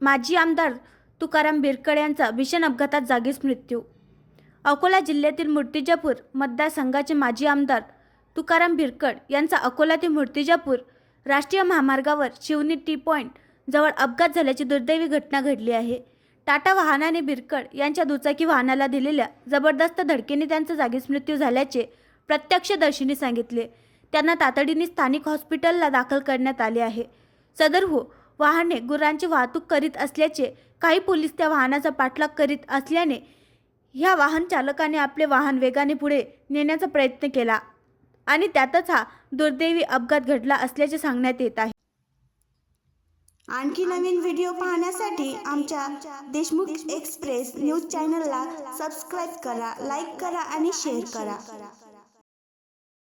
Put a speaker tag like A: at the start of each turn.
A: माजी आमदार तुकाराम बिरकड यांचा भीषण अपघातात जागीच मृत्यू. अकोला जिल्ह्यातील मूर्तिजापूर मतदारसंघाचे माजी आमदार तुकाराम बिरकड यांचा अकोला ते मूर्तिजापूर राष्ट्रीय महामार्गावर शिवनी टी पॉईंट जवळ अपघात झाल्याची दुर्दैवी घटना घडली आहे. टाटा वाहनाने बिरकड यांच्या दुचाकी वाहनाला दिलेल्या जबरदस्त धडकेने त्यांचा जागीच मृत्यू झाल्याचे प्रत्यक्षदर्शींनी सांगितले. त्यांना तातडीने स्थानिक हॉस्पिटलला दाखल करण्यात आले आहे. सदर हो वाहने गुरांची वाहतूक करीत असल्याचे काही पोलीस त्या वाहनाचा पाठलाग करीत असल्याने ह्या वाहन चालकाने आपले वाहन वेगाने पुढे नेण्याचा प्रयत्न केला आणि त्यातच हा दुर्दैवी अपघात घडला असल्याचे सांगण्यात येत आहे.
B: आणखी नवीन व्हिडिओ पाहण्यासाठी आमच्या देशमुख एक्सप्रेस न्यूज चॅनलला सबस्क्राईब करा लाईक करा आणि शेअर करा.